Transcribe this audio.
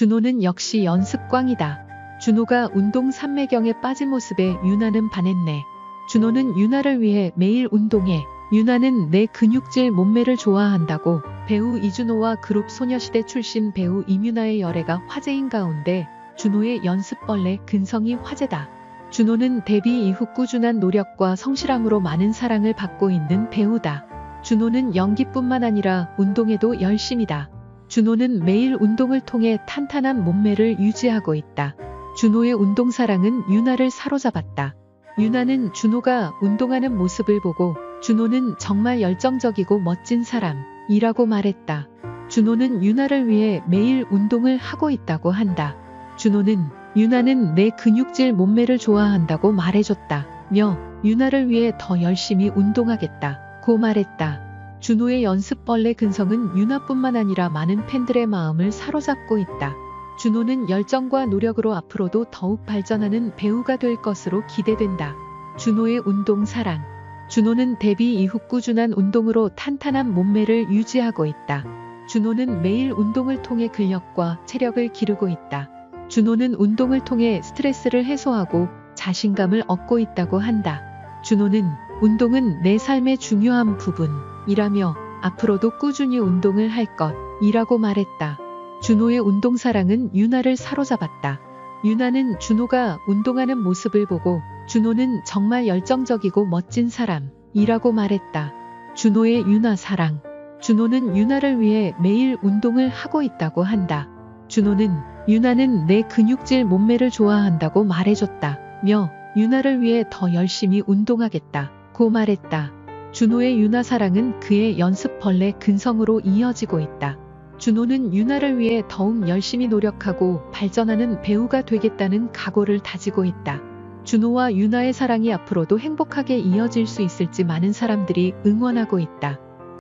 준호는 역시 연습광이다. 준호가 운동 삼매경에 빠진 모습에 유나는 반했네. 준호는 유나를 위해 매일 운동해. 유나는 내 근육질 몸매를 좋아한다고 배우 이준호와 그룹 소녀시대 출신 배우 임유나의 열애가 화제인 가운데 준호의 연습벌레 근성이 화제다. 준호는 데뷔 이후 꾸준한 노력과 성실함으로 많은 사랑을 받고 있는 배우다. 준호는 연기뿐만 아니라 운동에도 열심이다. 준호는 매일 운동을 통해 탄탄한 몸매를 유지하고 있다. 준호의 운동 사랑은 유나를 사로잡았다. 유나는 준호가 운동하는 모습을 보고 준호는 정말 열정적이고 멋진 사람이라고 말했다. 준호는 유나를 위해 매일 운동을 하고 있다고 한다. 준호는 유나는 내 근육질 몸매를 좋아한다고 말해줬다. 며 유나를 위해 더 열심히 운동하겠다. 고 말했다. 준호의 연습벌레 근성은 유나뿐만 아니라 많은 팬들의 마음을 사로잡고 있다. 준호는 열정과 노력으로 앞으로도 더욱 발전하는 배우가 될 것으로 기대된다. 준호의 운동 사랑. 준호는 데뷔 이후 꾸준한 운동으로 탄탄한 몸매를 유지하고 있다. 준호는 매일 운동을 통해 근력과 체력을 기르고 있다. 준호는 운동을 통해 스트레스를 해소하고 자신감을 얻고 있다고 한다. 준호는 운동은 내 삶의 중요한 부분 이라며 앞으로도 꾸준히 운동을 할 것이라고 말했다. 준호의 운동 사랑은 유나를 사로잡았다. 유나는 준호가 운동하는 모습을 보고 준호는 정말 열정적이고 멋진 사람이라고 말했다. 준호의 유나 사랑. 준호는 유나를 위해 매일 운동을 하고 있다고 한다. 준호는 유나는 내 근육질 몸매를 좋아한다고 말해줬다. 며 유나를 위해 더 열심히 운동하겠다. 고 말했다. 준호의 유나 사랑은 그의 연습벌레 근성으로 이어지고 있다. 준호는 유나를 위해 더욱 열심히 노력하고 발전하는 배우가 되겠다는 각오를 다지고 있다. 준호와 유나의 사랑이 앞으로도 행복하게 이어질 수 있을지 많은 사람들이 응원하고 있다.